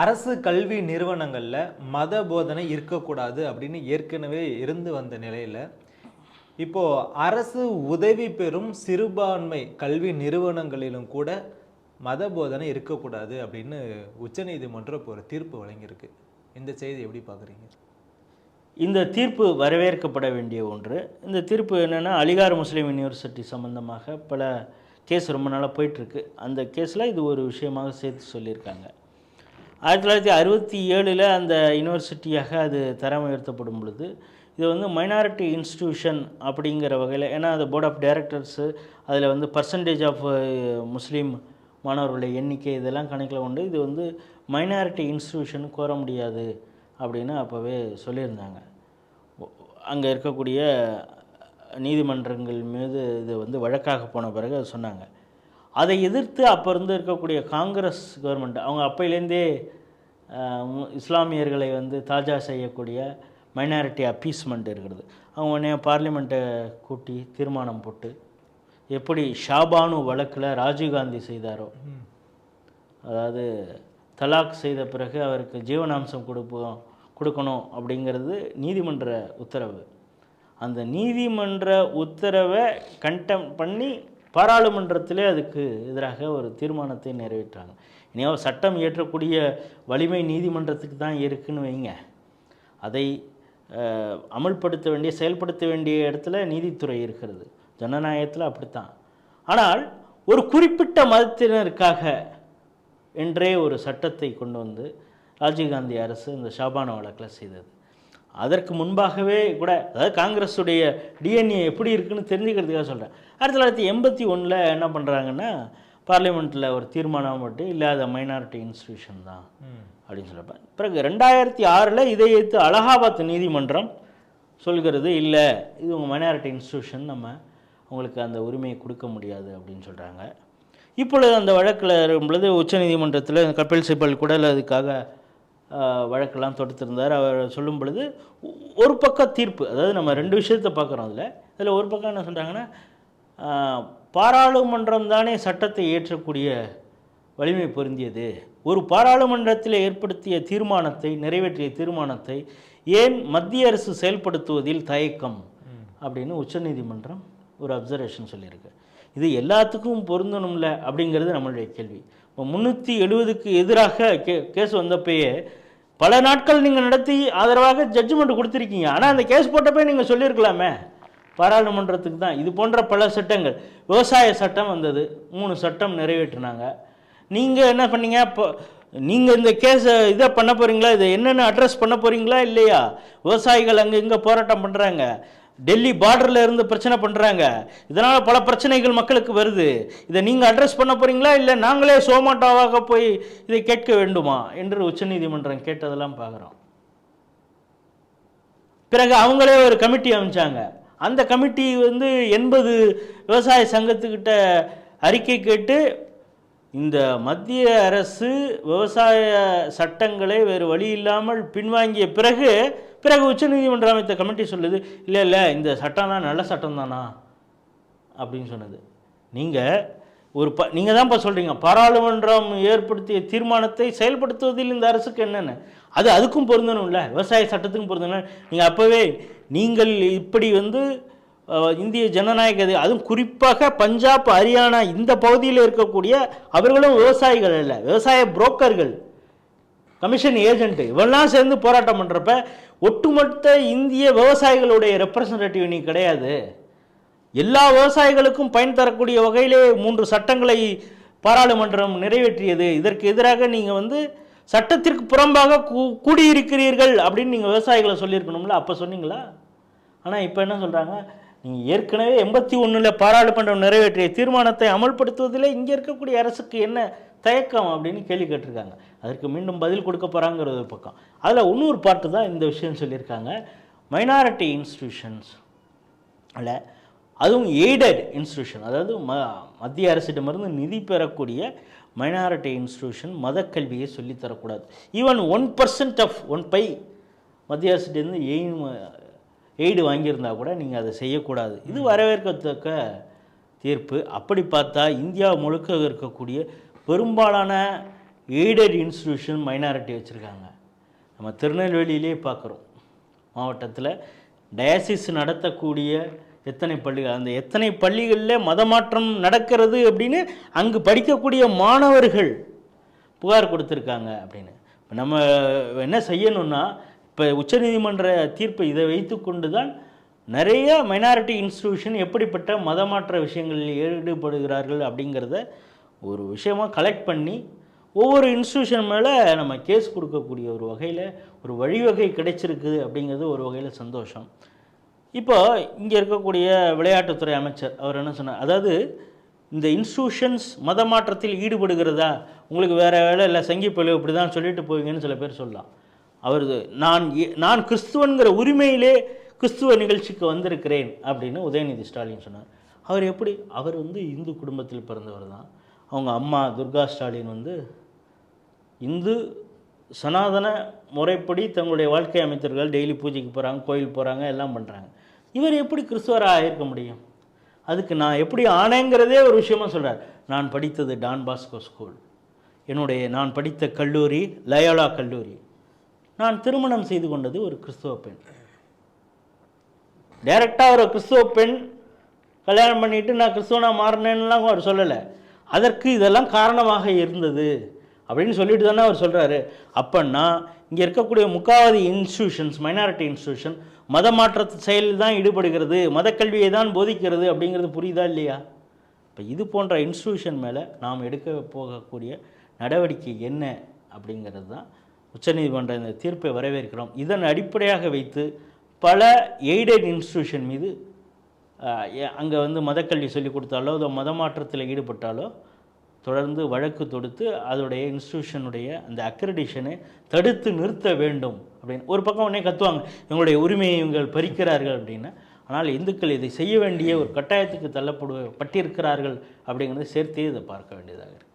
அரசு கல்வி நிறுவனங்களில் மத போதனை இருக்கக்கூடாது அப்படின்னு ஏற்கனவே இருந்து வந்த நிலையில் இப்போது அரசு உதவி பெறும் சிறுபான்மை கல்வி நிறுவனங்களிலும் கூட மத போதனை இருக்கக்கூடாது அப்படின்னு உச்சநீதிமன்றம் இப்போ ஒரு தீர்ப்பு வழங்கியிருக்கு. இந்த செய்தி எப்படி பார்க்குறீங்க? இந்த தீர்ப்பு வரவேற்கப்பட வேண்டிய ஒன்று. இந்த தீர்ப்பு என்னென்னா அலிகார் முஸ்லீம் யூனிவர்சிட்டி சம்மந்தமாக பல கேஸ் ரொம்ப நாளாக போயிட்டுருக்கு அந்த கேஸில் இது ஒரு விஷயமாக சேர்த்து சொல்லியிருக்காங்க. ஆயிரத்தி தொள்ளாயிரத்தி அறுபத்தி ஏழில் அந்த யூனிவர்சிட்டியாக அது தரம் உயர்த்தப்படும் பொழுது இது வந்து மைனாரிட்டி இன்ஸ்டிடியூஷன் அப்படிங்கிற வகையில் ஏன்னா அது போர்ட் ஆஃப் டைரக்டர்ஸு அதில் வந்து பர்சன்டேஜ் ஆஃப் முஸ்லீம் மாணவர்களுடைய எண்ணிக்கை இதெல்லாம் கணக்கில் கொண்டு இது வந்து மைனாரிட்டி இன்ஸ்டிடியூஷன் கோர முடியாது அப்படின்னு அப்போவே சொல்லியிருந்தாங்க. அங்கே இருக்கக்கூடிய நீதிமன்றங்கள் மீது இது வந்து வழக்காக போன பிறகு அது சொன்னாங்க. அதை எதிர்த்து அப்போ இருந்து இருக்கக்கூடிய காங்கிரஸ் கவர்மெண்ட் அவங்க அப்பையிலேருந்தே இஸ்லாமியர்களை வந்து தாஜா செய்யக்கூடிய மைனாரிட்டி அப்பீஸ்மெண்ட் இருக்கிறது அவங்க உடனே பார்லிமெண்ட்டை கூட்டி தீர்மானம் போட்டு எப்படி ஷாபானு வழக்கில் ராஜீவ்காந்தி செய்தாரோ அதாவது தலாக் செய்த பிறகு அவருக்கு ஜீவனாம்சம் கொடுப்போம் கொடுக்கணும் அப்படிங்கிறது நீதிமன்ற உத்தரவு. அந்த நீதிமன்ற உத்தரவை கண்டம் பண்ணி பாராளுமன்றத்திலே அதுக்கு எதிராக ஒரு தீர்மானத்தை நிறைவேற்றாங்க. இனியாவது சட்டம் இயற்றக்கூடிய வலிமை நீதிமன்றத்துக்கு தான் இருக்குன்னு வைங்க. அதை அமல்படுத்த வேண்டிய செயல்படுத்த வேண்டிய இடத்துல நீதித்துறை இருக்கிறது. ஜனநாயகத்தில் அப்படித்தான். ஆனால் ஒரு குறிப்பிட்ட மதத்தினருக்காக என்றே ஒரு சட்டத்தை கொண்டு வந்து ராஜீவ்காந்தி அரசு இந்த ஷாபான வழக்கில் செய்தது. அதற்கு முன்பாகவே கூட அதாவது காங்கிரஸுடைய டிஎன்ஏ எப்படி இருக்குன்னு தெரிஞ்சுக்கிறதுக்காக சொல்கிறேன் ஆயிரத்தி தொள்ளாயிரத்தி எண்பத்தி ஒன்றில் என்ன பண்ணுறாங்கன்னா பார்லிமெண்ட்டில் ஒரு தீர்மானம் மட்டும் இல்லாத மைனாரிட்டி இன்ஸ்டிடியூஷன் தான் அப்படின்னு சொல்லப்ப பிறகு ரெண்டாயிரத்தி ஆறில் இதை எதிர்த்து அலகாபாத் நீதிமன்றம் சொல்கிறது இல்லை இது உங்கள் மைனாரிட்டி இன்ஸ்டிடியூஷன் நம்ம உங்களுக்கு அந்த உரிமையை கொடுக்க முடியாது அப்படின்னு சொல்கிறாங்க இப்பொழுது அந்த வழக்கில் இருக்கும் பொழுது உச்சநீதிமன்றத்தில் கபில் சிபல் கூட அதுக்காக வழக்கெல்லாம் தொடுத்திருந்தார். அவர் சொல்லும் பொழுது ஒரு பக்கம் தீர்ப்பு அதாவது நம்ம ரெண்டு விஷயத்தை பார்க்குறோம் அதில். இதில் ஒரு பக்கம் என்ன சொல்கிறாங்கன்னா பாராளுமன்றம் தானே சட்டத்தை இயற்றக்கூடிய வலிமை பொருந்தியது. ஒரு பாராளுமன்றத்தில் ஏற்படுத்திய தீர்மானத்தை நிறைவேற்றிய தீர்மானத்தை ஏன் மத்திய அரசு செயல்படுத்துவதில் தயக்கம்? அப்படின்னு உச்சநீதிமன்றம் ஒரு அப்சர்வேஷன் சொல்லியிருக்கு. இது எல்லாத்துக்கும் பொருந்தணும்ல அப்படிங்கிறது நம்மளுடைய கேள்வி. இப்போ முந்நூற்றி எழுபதுக்கு எதிராக கே கேஸ் வந்தப்பயே பல நாட்கள் நீங்கள் நடத்தி ஆதரவாக ஜட்ஜ்மெண்ட் கொடுத்துருக்கீங்க. ஆனால் அந்த கேஸ் போட்டப்போ நீங்கள் சொல்லியிருக்கலாமே. பாராளுமன்றத்துக்கு தான். இது போன்ற பல சட்டங்கள். விவசாய சட்டம் வந்தது. மூணு சட்டம் நிறைவேற்றினாங்க. நீங்கள் என்ன பண்ணீங்க? இப்போ நீங்கள் இந்த கேஸை இதை பண்ண போகிறீங்களா இதை என்னென்ன அட்ரஸ் பண்ண போகிறீங்களா இல்லையா? விவசாயிகள் அங்கே இங்கே போராட்டம் பண்ணுறாங்க டெல்லி பார்டரில் இருந்து பிரச்சனை பண்ணுறாங்க இதனால் பல பிரச்சனைகள் மக்களுக்கு வருது. இதை நீங்கள் அட்ரஸ் பண்ண போகிறீங்களா இல்லை நாங்களே சோமாட்டோவாக போய் இதை கேட்க வேண்டுமா? என்று உச்சநீதிமன்றம் கேட்டதெல்லாம் பார்க்குறோம். பிறகு அவங்களே ஒரு கமிட்டி அமைச்சாங்க. அந்த கமிட்டி வந்து எண்பது விவசாய சங்கத்துக்கிட்ட அறிக்கை கேட்டு இந்த மத்திய அரசு விவசாய சட்டங்களை வேறு வழி இல்லாமல் பின்வாங்கிய பிறகு பிறகு உச்சநீதிமன்றம் அமைத்த கமிட்டி சொல்லுது இல்லை இல்லை இந்த சட்டம்னா நல்ல சட்டம் தானா அப்படின்னு சொன்னது. நீங்கள் ஒரு ப நீங்கள் தான் இப்போ சொல்கிறீங்க பாராளுமன்றம் ஏற்படுத்திய தீர்மானத்தை செயல்படுத்துவதில் இந்த அரசுக்கு என்னென்ன? அது அதுக்கும் பொருந்தணும்ல விவசாய சட்டத்துக்கும் பொருந்தணும் நீங்கள் அப்போவே நீங்கள் இப்படி வந்து இந்திய ஜனநாயக அதுவும் குறிப்பாக பஞ்சாப் ஹரியானா இந்த பகுதியில் இருக்கக்கூடிய அவர்களும் விவசாயிகள் அல்ல விவசாய புரோக்கர்கள். கமிஷன் ஏஜென்ட்டு இவெல்லாம் சேர்ந்து போராட்டம் பண்ணுறப்ப ஒட்டுமொத்த இந்திய விவசாயிகளுடைய ரெப்ரசன்டேட்டிவ் நீ கிடையாது. எல்லா விவசாயிகளுக்கும் பயன் தரக்கூடிய வகையிலே மூன்று சட்டங்களை பாராளுமன்றம் நிறைவேற்றியது. இதற்கு எதிராக நீங்கள் வந்து சட்டத்திற்கு புறம்பாக கூ கூடியிருக்கிறீர்கள் அப்படின்னு நீங்கள் விவசாயிகளை சொல்லியிருக்கணும்ல அப்போ சொன்னீங்களா? ஆனால் இப்போ என்ன சொல்கிறாங்க நீங்கள் ஏற்கனவே எண்பத்தி ஒன்றில் பாராளுமன்றம் நிறைவேற்றிய தீர்மானத்தை அமல்படுத்துவதில் இங்கே இருக்கக்கூடிய அரசுக்கு என்ன தயக்கம் அப்படின்னு கேள்வி கேட்டிருக்காங்க. அதற்கு மீண்டும் பதில் கொடுக்க போகிறாங்கிறது ஒரு பக்கம். அதில் இன்னொரு பாட்டு தான் இந்த விஷயம் சொல்லியிருக்காங்க. மைனாரிட்டி இன்ஸ்டிடியூஷன்ஸ் இல்லை அதுவும் எய்டட் இன்ஸ்டிடியூஷன் அதாவது ம மத்திய அரசிடமிருந்து நிதி பெறக்கூடிய மைனாரிட்டி இன்ஸ்டிடியூஷன் மதக்கல்வியை சொல்லித்தரக்கூடாது. Even one percent of one by மத்திய அரசிடமிருந்து எய்ம் எய்டு வாங்கியிருந்தா கூட நீங்கள் அதை செய்யக்கூடாது. இது வரவேற்கத்தக்க தீர்ப்பு. அப்படி பார்த்தா இந்தியா முழுக்க இருக்கக்கூடிய பெரும்பாலான எய்டட் இன்ஸ்டிடியூஷன் மைனாரிட்டி வச்சுருக்காங்க. நம்ம திருநெல்வேலியிலே பார்க்குறோம். மாவட்டத்தில் டயாசிஸ் நடத்தக்கூடிய எத்தனை பள்ளிகள் அந்த எத்தனை பள்ளிகளில் மதமாற்றம் நடக்கிறது அப்படின்னு அங்கு படிக்கக்கூடிய மாணவர்கள் புகார் கொடுத்துருக்காங்க அப்படின்னு. நம்ம என்ன செய்யணும்னா இப்போ உச்சநீதிமன்ற தீர்ப்பை இதை வைத்துக்கொண்டு தான் நிறைய மைனாரிட்டி இன்ஸ்டிடியூஷன் எப்படிப்பட்ட மதமாற்ற விஷயங்களில் ஈடுபடுகிறார்கள் அப்படிங்கிறத ஒரு விஷயமாக கலெக்ட் பண்ணி ஒவ்வொரு இன்ஸ்டியூஷன் மேலே நம்ம கேஸ் கொடுக்கக்கூடிய ஒரு வகையில் ஒரு வழிவகை கிடைச்சிருக்கு அப்படிங்கிறது ஒரு வகையில் சந்தோஷம். இப்போ இங்கே இருக்கக்கூடிய விளையாட்டுத்துறை அமைச்சர் அவர் என்ன சொன்னார்? அதாவது இந்த இன்ஸ்டியூஷன்ஸ் மத மாற்றத்தில் ஈடுபடுகிறதா? உங்களுக்கு வேறு வேலை இல்லை சங்கி பள்ளி இப்படி தான் சொல்லிட்டு போவீங்கன்னு சில பேர் சொல்லலாம். அவர் நான் நான் கிறிஸ்துவன்கிற உரிமையிலே கிறிஸ்துவ நிகழ்ச்சிக்கு வந்திருக்கிறேன் அப்படின்னு உதயநிதி ஸ்டாலின் சொன்னார். அவர் எப்படி? அவர் வந்து இந்து குடும்பத்தில் பிறந்தவர் தான். அவங்க அம்மா துர்கா ஸ்டாலின் வந்து இந்து சனாதன முறைப்படி தங்களுடைய வாழ்க்கை அமைத்தர்கள் டெய்லி பூஜைக்கு போகிறாங்க கோயில் போகிறாங்க எல்லாம் பண்ணுறாங்க இவர் எப்படி கிறிஸ்துவராக இருக்க முடியும்? அதுக்கு நான் எப்படி ஆனேங்கிறதே ஒரு விஷயமா சொல்கிறார் நான் படித்தது டான் பாஸ்கோ ஸ்கூல். என்னுடைய நான் படித்த கல்லூரி லயோலா கல்லூரி. நான் திருமணம் செய்து கொண்டது ஒரு கிறிஸ்துவ பெண். டைரெக்டாக ஒரு கிறிஸ்துவ பெண் கல்யாணம் பண்ணிட்டு நான் கிறிஸ்துவனாக மாறினேன்னுலாம் அவர் சொல்லலை. அதற்கு இதெல்லாம் காரணமாக இருந்தது அப்படின்னு சொல்லிட்டு தானே அவர் சொல்கிறாரு அப்போன்னா இங்கே இருக்கக்கூடிய முக்காவாதி இன்ஸ்டியூஷன்ஸ் மைனாரிட்டி இன்ஸ்டியூஷன் மத மாற்றத்து செயலில் தான் ஈடுபடுகிறது மதக்கல்வியை தான் போதிக்கிறது அப்படிங்கிறது புரியுதா இல்லையா? இப்போ இது போன்ற இன்ஸ்டியூஷன் மேலே நாம் எடுக்க போகக்கூடிய நடவடிக்கை என்ன அப்படிங்கிறது தான் உச்சநீதிமன்ற இந்த தீர்ப்பை வரவேற்கிறோம். இதன் அடிப்படையாக வைத்து பல எய்டட் இன்ஸ்டியூஷன் மீது அங்கே வந்து மதக்கல்வி சொல்லிக் கொடுத்தாலோ அதோ மத மாற்றத்தில் ஈடுபட்டாலோ தொடர்ந்து வழக்கு தொடுத்து அதோடைய இன்ஸ்டியூஷனுடைய அந்த அக்ரடிஷனை தடுத்து நிறுத்த வேண்டும் அப்படின்னு. ஒரு பக்கம் உடனே கத்துவாங்க இவங்களுடைய உரிமையை இவங்கள் பறிக்கிறார்கள் அப்படின்னு. ஆனால் இந்துக்கள் இதை செய்ய வேண்டிய ஒரு கட்டாயத்துக்கு தள்ளப்படு பட்டிருக்கிறார்கள் அப்படிங்கிறத சேர்த்தே இதை பார்க்க வேண்டியதாக இருக்குது